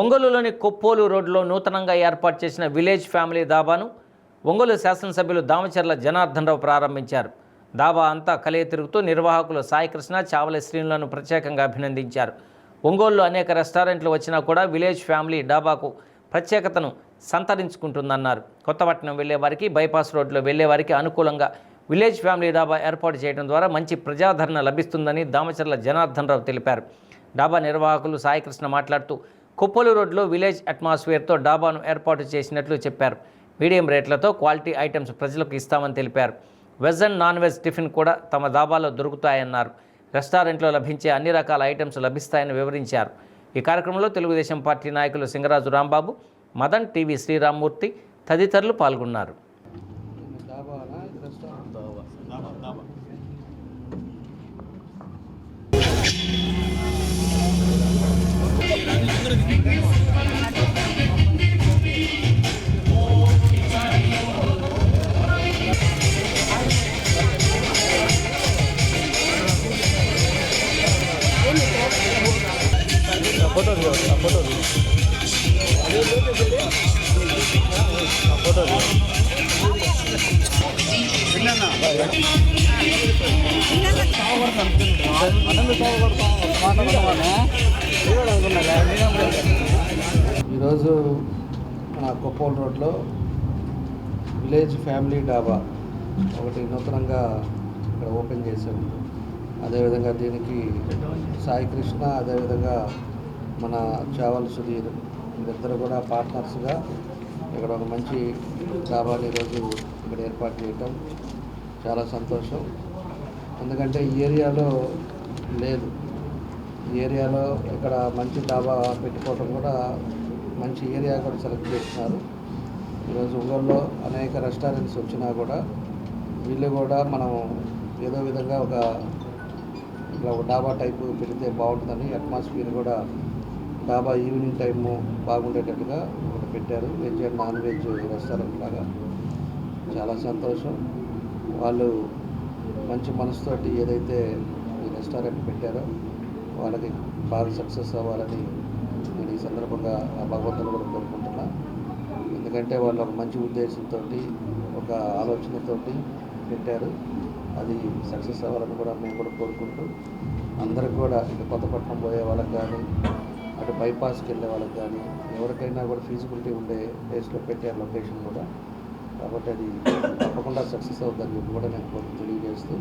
ఒంగోలులోని కొప్పోలు రోడ్లో నూతనంగా ఏర్పాటు చేసిన విలేజ్ ఫ్యామిలీ దాబాను ఒంగోలు శాసనసభ్యులు దామచర్ల జనార్దన్ రావు ప్రారంభించారు. దాబా అంతా కలియ తిరుగుతూ నిర్వాహకులు సాయికృష్ణ చావల శ్రీనులను ప్రత్యేకంగా అభినందించారు. ఒంగోలులో అనేక రెస్టారెంట్లు వచ్చినా కూడా విలేజ్ ఫ్యామిలీ డాబాకు ప్రత్యేకతను సంతరించుకుంటుందన్నారు. కొత్తపట్నం వెళ్ళేవారికి బైపాస్ రోడ్లో వెళ్ళేవారికి అనుకూలంగా విలేజ్ ఫ్యామిలీ డాబా ఏర్పాటు చేయడం ద్వారా మంచి ప్రజాదరణ లభిస్తుందని దామచర్ల జనార్దన్ రావు తెలిపారు. డాబా నిర్వాహకులు సాయికృష్ణ మాట్లాడుతూ కుప్పలు రోడ్లో విలేజ్ అట్మాస్ఫియర్తో డాబాను ఏర్పాటు చేసినట్లు చెప్పారు. మీడియం రేట్లతో క్వాలిటీ ఐటమ్స్ ప్రజలకు ఇస్తామని తెలిపారు. Veg and non veg tiffin కూడా తమ దాబాలో దొరుకుతాయన్నారు. రెస్టారెంట్లో లభించే అన్ని రకాల ఐటమ్స్ లభిస్తాయని వివరించారు. ఈ కార్యక్రమంలో తెలుగుదేశం పార్టీ నాయకులు సింగరాజు రాంబాబు మదన్ టీవీ శ్రీరామ్మూర్తి తదితరులు పాల్గొన్నారు. డాబానా ఇది రెస్టారెంట్ ఈరోజు మన కొప్పోల్ రోడ్లో విలేజ్ ఫ్యామిలీ డాబా. ఒకటి నూతనంగా ఇక్కడ ఓపెన్ చేశాము అదేవిధంగా దీనికి సాయి కృష్ణ అదేవిధంగా మన చావల్ సుధీర్ వీరిద్దరు కూడా పార్ట్నర్స్గా ఇక్కడ ఒక మంచి డాబాని ఈరోజు ఇక్కడ ఏర్పాటు చేయటం చాలా సంతోషం. ఎందుకంటే ఈ ఏరియాలో లేదు. ఈ ఏరియాలో ఇక్కడ మంచి డాబా పెట్టుకోవడం కూడా మంచి ఏరియా కూడా సెలెక్ట్ చేస్తున్నారు. ఈరోజు ఒంగోలులో అనేక రెస్టారెంట్స్ వచ్చినా కూడా వీళ్ళు కూడా మనం ఏదో విధంగా ఒక ఇలా ఒక డాబా టైపు పెడితే బాగుంటుందని అట్మాస్ఫియర్ కూడా డాబా ఈవినింగ్ టైము బాగుండేటట్టుగా ఒకటి పెట్టారు. Veg and non veg restaurant లాగా. చాలా సంతోషం. వాళ్ళు మంచి మనసుతోటి ఏదైతే ఈ రెస్టారెంట్ పెట్టారో వాళ్ళకి బాగా సక్సెస్ అవ్వాలని నేను ఈ సందర్భంగా ఆ భగవంతుని కూడా కోరుకుంటున్నా. ఎందుకంటే వాళ్ళు ఒక మంచి ఉద్దేశంతో ఒక ఆలోచనతోటి పెట్టారు. అది సక్సెస్ అవ్వాలని కూడా మేము కూడా కోరుకుంటూ అందరికి కూడా ఇటు కొత్తపట్నం పోయే వాళ్ళకి కానీ అటు బైపాస్కి వెళ్ళే వాళ్ళకి కానీ ఎవరికైనా కూడా ఫీజిబిలిటీ ఉండే ప్లేస్లో పెట్టారు లొకేషన్ కూడా. కాబట్టి అది తప్పకుండా సక్సెస్ అవుతుందని చెప్పి కూడా నేను కోరి తెలియజేస్తూ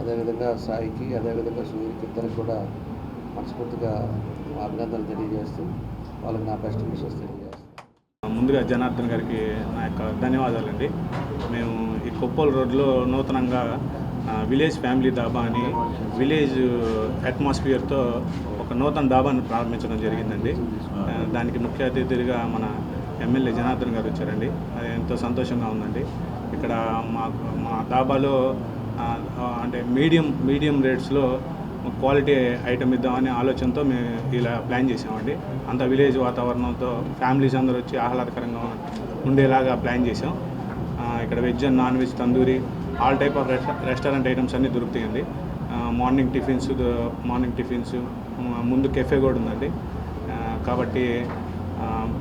అదేవిధంగా సాయికి అదేవిధంగా సూర్యకి ఇద్దరికి కూడా మనస్ఫూర్తిగా అభినందనలు తెలియజేస్తూ వాళ్ళకి నా బెస్ట్ విషెస్ తెలియజేస్తాను ముందుగా జనార్దన్ గారికి నా యొక్క ధన్యవాదాలండి. మేము ఈ కొప్పోల్ రోడ్లో నూతనంగా విలేజ్ ఫ్యామిలీ డాబా అని విలేజ్ అట్మాస్ఫియర్తో ఒక నూతన డాబాను ప్రారంభించడం జరిగిందండి. దానికి ముఖ్య అతిథిగా మన ఎమ్మెల్యే జనార్దన్ గారు వచ్చారండి. అది ఎంతో సంతోషంగా ఉందండి. ఇక్కడ మా మా డాబాలో అంటే మీడియం మీడియం రేట్స్లో క్వాలిటీ ఐటమ్ ఇద్దామనే ఆలోచనతో మేము ఇలా ప్లాన్ చేసామండి అంత విలేజ్ వాతావరణంతో ఫ్యామిలీస్ అందరూ వచ్చి ఆహ్లాదకరంగా ఉండేలాగా ప్లాన్ చేసాం ఇక్కడ veg and non veg tandoori all type of restaurant items అన్నీ దొరుకుతాయండి. మార్నింగ్ టిఫిన్స్ మార్నింగ్ టిఫిన్స్ ముందు కెఫే కూడా ఉందండి. కాబట్టి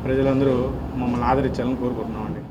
ప్రజలందరూ మమ్మల్ని ఆదరించాలని కోరుకుంటున్నామండి.